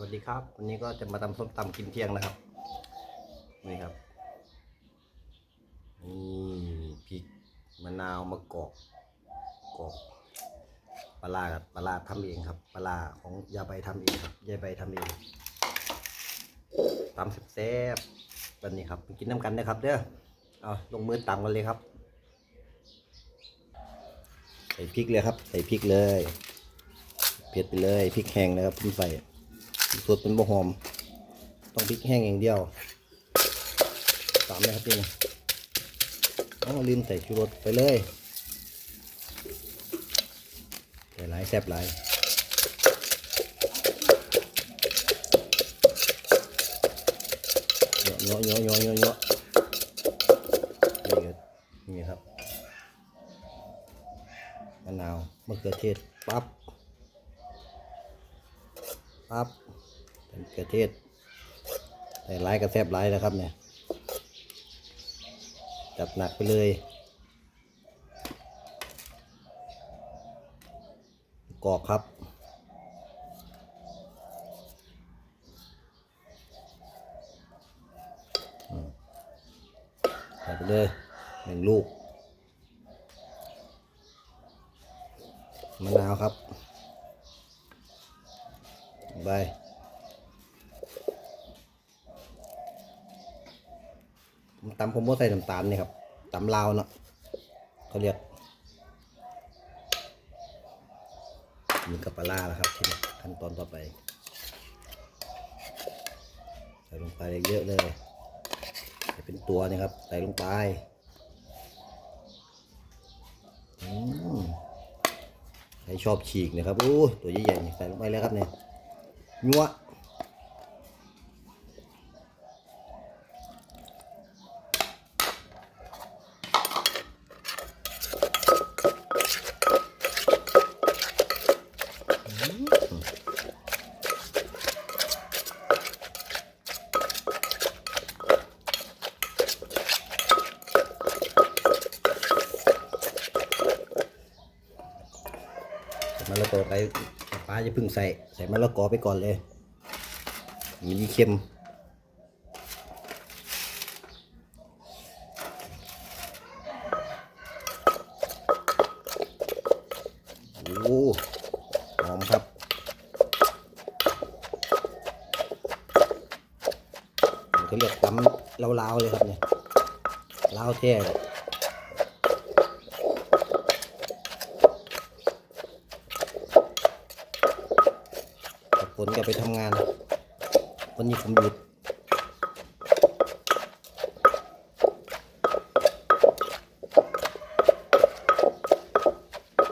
วัสดีครับ วันนี้ก็จะมาทำส้มตำกินเที่ยงนะครับนี่ครับนี่พริกมะนาวมะกอกกอกปลาครับปลาทำเองครับปลาของยาใบทำเองครับยายใบทำเองตำแซ่บๆวันนี้ครับไปกินน้ำกันนะครับเด้อเอาลงมือตำกันเลยครับ ใส่พริกเลยครับ ใส่พริกเลยเผ็ดไปเลยพริกแห้งนะครับผมใส่ สดเป็นบะหอม ต้องพริกแห้งอย่างเดียวตามนะครับพี่นะอ๋อลืมใส่ชูรสไปเลยใส่หลายแซ่บหลายเยอะเยอะเยอะเยอะเยอะนี่ก็นี่ครับมะนาวมะเขือเทศปั๊บปั๊บ เป็นมะเขือเทศใส่ไลายกระแซบไลายนะครับเนี่ย จัดหนักไปเลย กอกครับอืมใส่ไปเลยหนึ่งลูกมะนาวครับใบผม ตำผมว่าใส่น้ำตาลนี่ครับตำลาวเนาะเขาเรียกมีกับปลาแล้วครับทีนี้ขั้นตอนต่อไปใส่ลงไปเยอะเลยใส่เป็นตัวนี่ครับ ใส่ลงไปใครชอบฉีกนะครับโอ้ยตัวใหญ่ๆใส่ลงไปแล้วครับเนี่ยยัว มะละกอไปป้าจะพึ่งใส่ ใส่มะละกอไปก่อนเลย มันยิ่เค็มโอ้หอมครับมันก็เรียกตำลาวๆเลยครับเนี่ยลาวแท้ เลยกับผลก็ไปทำงาน วันนี้ผมหยุด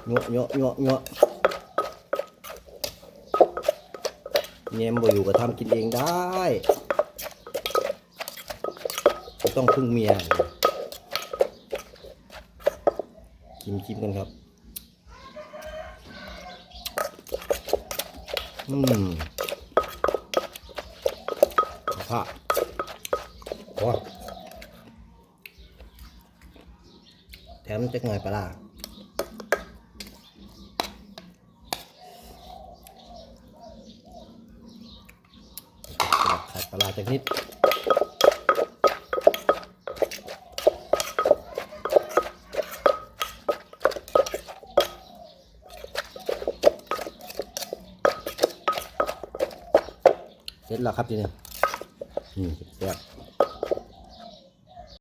เงาะเงาะเงาะเงาะเนียมบ่อยู่ก็ทำกินเองได้ไม่ต้องพึ่งเมียชิมชิมกันครับ อืมผ้าพอแถมจะหน่อยปลาขาดปลาร้าจากนิด เสร็จแล้วครับทีนี้นี่แซ่บ